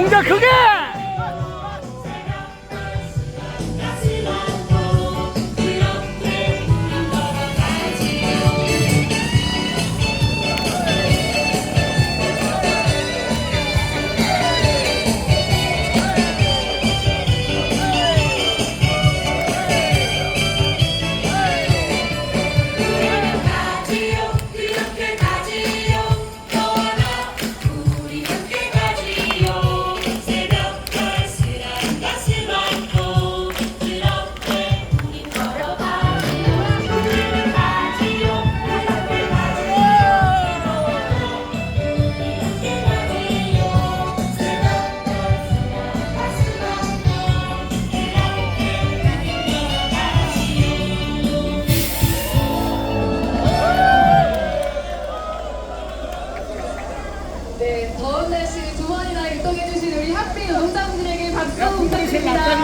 동작 크게! 좋은 날씨 두 번이나 일동해주신 우리 학비 농사분들에게 박수 부탁드립니다.